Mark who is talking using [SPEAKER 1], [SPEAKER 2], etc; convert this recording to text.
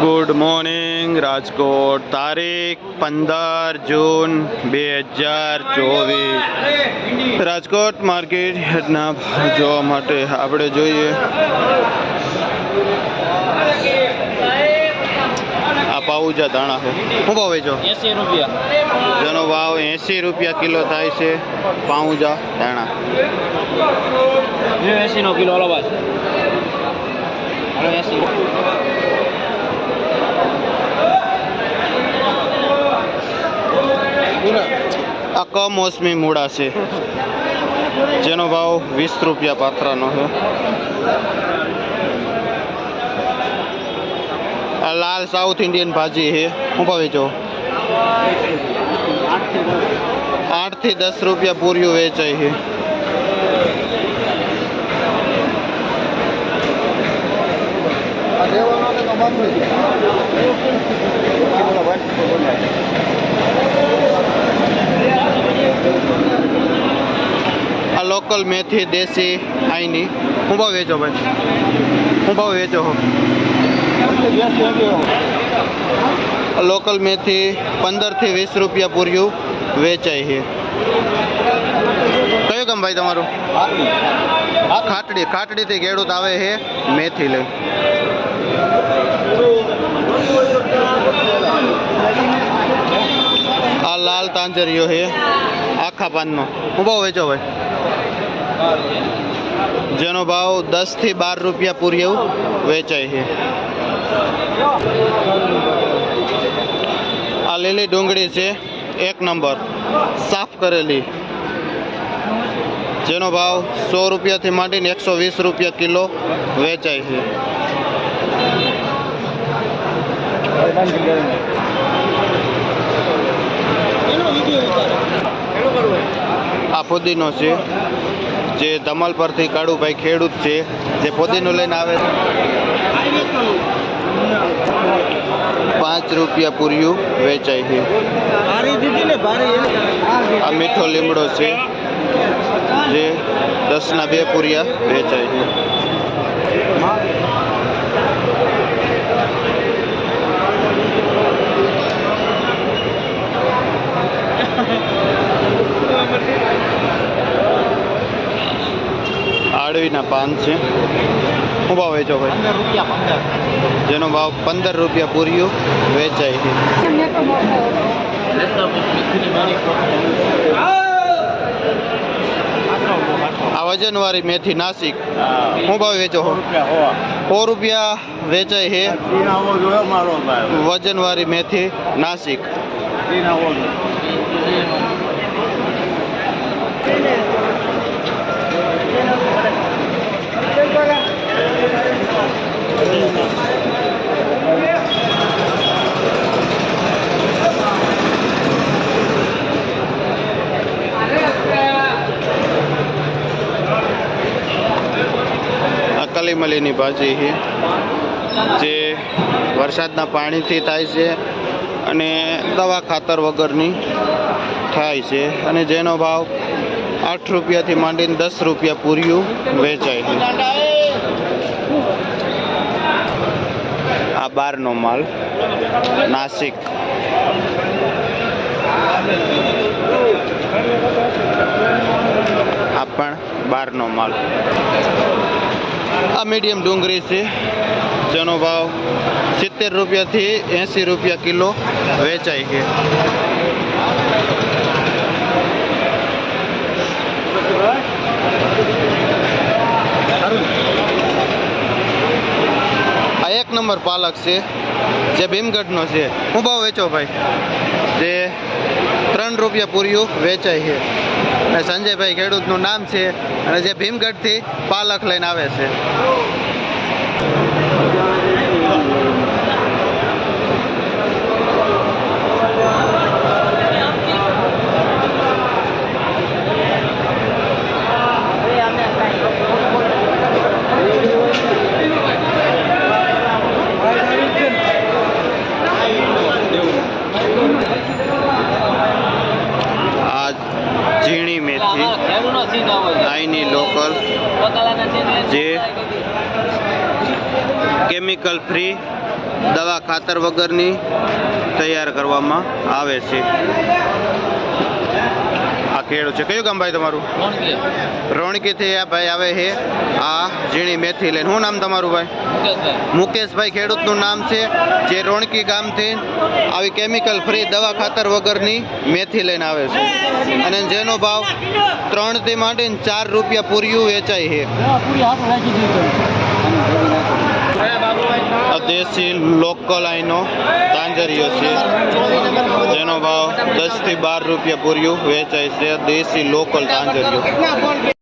[SPEAKER 1] Good morning Rajkot. તારીખ પંદર જૂન બે હજાર ચોવીસ. રાજકોટ માર્કેટના જોવા માટે આપણે જોઈએ. આ પાઉજા દાણા છે. શું ભાવ વેચો?
[SPEAKER 2] એસી રૂપિયા.
[SPEAKER 1] જેનો ભાવ એંસી રૂપિયા કિલો થાય છે પાઉજા દાણા
[SPEAKER 2] એસી નો કિલો અલગ એસી.
[SPEAKER 1] આ કમોસમી મૂળા છે. જેનો ભાવ વીસ રૂપિયા પાત્રાનો છે. આ લાલ સાઉથ ઇન્ડિયન ભાજી છે. હું ભાવે છો? આઠથી દસ રૂપિયા પૂર્યું વેચાય છે. આ લોકલ મેથી, દેશી, આઈની. હું ભાવ વેચો ભાઈ. હું ભાવ વેચો હો. લોકલ મેથી પંદરથી વીસ રૂપિયા પૂર્યું વેચાય છે. કયું કામ ભાઈ તમારું? ખાટડી. ખાટડીથી ખેડૂત આવે છે મેથી લઈ. આ લાલ તાંજરીઓ છે આખા પાનનો. હું બહુ વેચો ભાઈ. જેનો ભાવ દસથી બાર રૂપિયા પૂરી એવું વેચાય છે. આ લીલી ડુંગળી છે, એક નંબર. સાફ કરેલી. જેનો ભાવ સો રૂપિયાથી માંડીને એકસો વીસ રૂપિયા કિલો વેચાય છે. આ ફુદીનો છે. જે ધમલ પરથી કાળુભાઈ ખેડૂત છે, જે પોદીનું લઈને આવે પાંચ રૂપિયા પૂર્યું વેચાય છે. આ મીઠો લીમડો છે, જે દસના બે પૂરિયા વેચાય છે. આડવીના પાન છે. શું ભાવ વેચો ભાઈ? જેનો ભાવ પંદર રૂપિયા પૂર્યું વેચાય છે. આ વજનવાળી મેથી નાસિક. શું ભાવ વેચો સો રૂપિયા વેચાય છે. વજનવાળી મેથી નાસિક. આ કલીમલીની ભાજી જે વરસાદના પાણીથી થાય છે અને દવા ખાતર વગરની થાય છે. અને જેનો ભાવ આઠ રૂપિયાથી માંડીને દસ રૂપિયા પૂર્યું વેચાય છે. આ બારનો માલ, નાસિક. આ પણ બારનો માલ. આ મીડિયમ ડુંગળી છે. જેનો ભાવ સિત્તેર રૂપિયાથી એંસી રૂપિયા કિલો વેચાય છે. આ એક નંબર પાલક છે, જે ભીમગઢનો છે. હું ભાવ વેચો ભાઈ? જે ત્રણ રૂપિયા પૂર્યું વેચાય છે. અને સંજયભાઈ ખેડૂતનું નામ છે અને જે ભીમગઢથી પાલક લઈને આવે છે આ ઝીણી મેથી અહીંની લોકલ જે કેમિકલ ફ્રી દવા ખાતર વગરની તૈયાર કરવામાં આવે છે. ખેડૂત છે. કયું ગામ ભાઈ તમારું? રોણકીથી આ ભાઈ આવે છે. આ ઝીણી મેથી લઈને. શું નામ તમારું ભાઈ?
[SPEAKER 2] મુકેશભાઈ.
[SPEAKER 1] ખેડૂતનું નામ છે. જે રોણકી ગામથી આવી કેમિકલ ફ્રી દવા ખાતર વગરની મેથી લઈને આવે છે. અને જેનો ભાવ ત્રણથી માંડીને ચાર રૂપિયા પૂર્યું વેચાય છે. દેશી લોકલ આઈનો તાંજરીઓ છે, જેનો ભાવ દસથી બાર રૂપિયા પૂર્યું વેચાય છે દેશી લોકલ તાંજરિયો